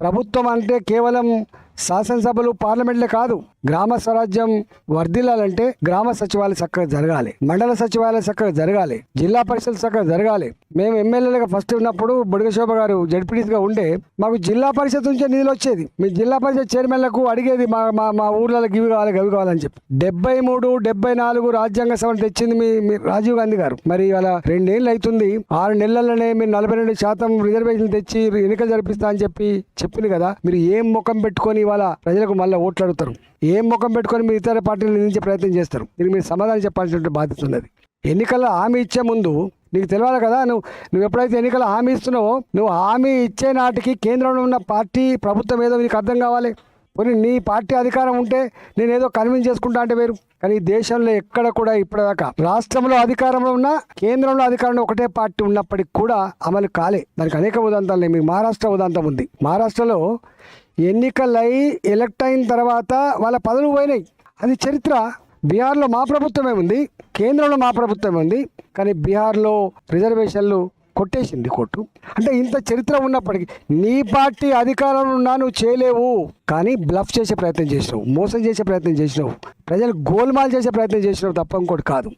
ప్రభుత్వం అంటే కేవలం శాసనసభలు పార్లమెంట్లే కాదు. గ్రామ స్వరాజ్యం వర్ధిల్లాలంటే గ్రామ సచివాలయం చక్కగా జరగాలి. మండల సచివాలయం చక్కగా జరగాలి. జిల్లా పరిషత్ చక్కగా జరగాలి. మేము ఎమ్మెల్యేలుగా ఫస్ట్ ఉన్నప్పుడు బుడగశోభ గారు జడ్పీటీసీగా ఉండే మాకు జిల్లా పరిషత్ నుంచే నిధులు వచ్చేది. మీ జిల్లా పరిషత్ చైర్మన్లకు అడిగేది మా మా మా ఊర్లలో గివి కావాలి గవి కావాలని చెప్పి. డెబ్బై మూడు డెబ్బై నాలుగు రాజ్యాంగ సభ తెచ్చింది మీ రాజీవ్ గాంధీ గారు. మరి ఇవాళ రెండేళ్ళు అవుతుంది ఆరు నెలల్లోనే మీరు నలభై రెండు శాతం రిజర్వేషన్ తెచ్చి ఎన్నికలు జరిపిస్తా అని చెప్పి చెప్పింది కదా. మీరు ఏం ముఖం పెట్టుకొని ఇవాళ ప్రజలకు మళ్ళీ ఓట్లు అడుగుతారు? ఏం ముఖం పెట్టుకొని మీరు ఇతర పార్టీలు నిందించే ప్రయత్నం చేస్తారు? దీనికి మీరు సమాధానం చెప్పాల్సినటువంటి బాధ్యత ఉన్నది. ఎన్నికల్లో హామీ ఇచ్చే ముందు నీకు తెలియాలి కదా? నువ్వు నువ్వు ఎప్పుడైతే ఎన్నికల హామీ ఇస్తున్నావో నువ్వు హామీ ఇచ్చే నాటికి కేంద్రంలో ఉన్న పార్టీ ప్రభుత్వం ఏదో నీకు అర్థం కావాలి. పోనీ నీ పార్టీ అధికారం ఉంటే నేను ఏదో కన్విన్స్ చేసుకుంటా అంటే వేరు. కానీ దేశంలో ఎక్కడ కూడా ఇప్పటిదాకా రాష్ట్రంలో అధికారంలో ఉన్న కేంద్రంలో అధికారంలో ఒకటే పార్టీ ఉన్నప్పటికీ కూడా అమలు కాలే. దానికి అనేక ఉదాంతాలు ఉన్నాయి. మీకు మహారాష్ట్ర ఉదాంతం ఉంది. మహారాష్ట్రలో ఎన్నికలై ఎలక్ట్ అయిన తర్వాత వాళ్ళ పదవులు పోయినాయి. అది చరిత్ర. బీహార్లో మా ప్రభుత్వమే ఉంది. కేంద్రంలో మా ప్రభుత్వమే ఉంది. కానీ బీహార్లో రిజర్వేషన్లు కొట్టేసింది కోర్టు. అంటే ఇంత చరిత్ర ఉన్నప్పటికీ నీ పార్టీ అధికారంలో ఉన్నా నువ్వు చేయలేవు. కానీ బ్లఫ్ చేసే ప్రయత్నం చేసినావు. మోసం చేసే ప్రయత్నం చేసినావు. ప్రజలు గోల్మాల్ చేసే ప్రయత్నం చేసినావు తప్ప ఇంకోటి కాదు.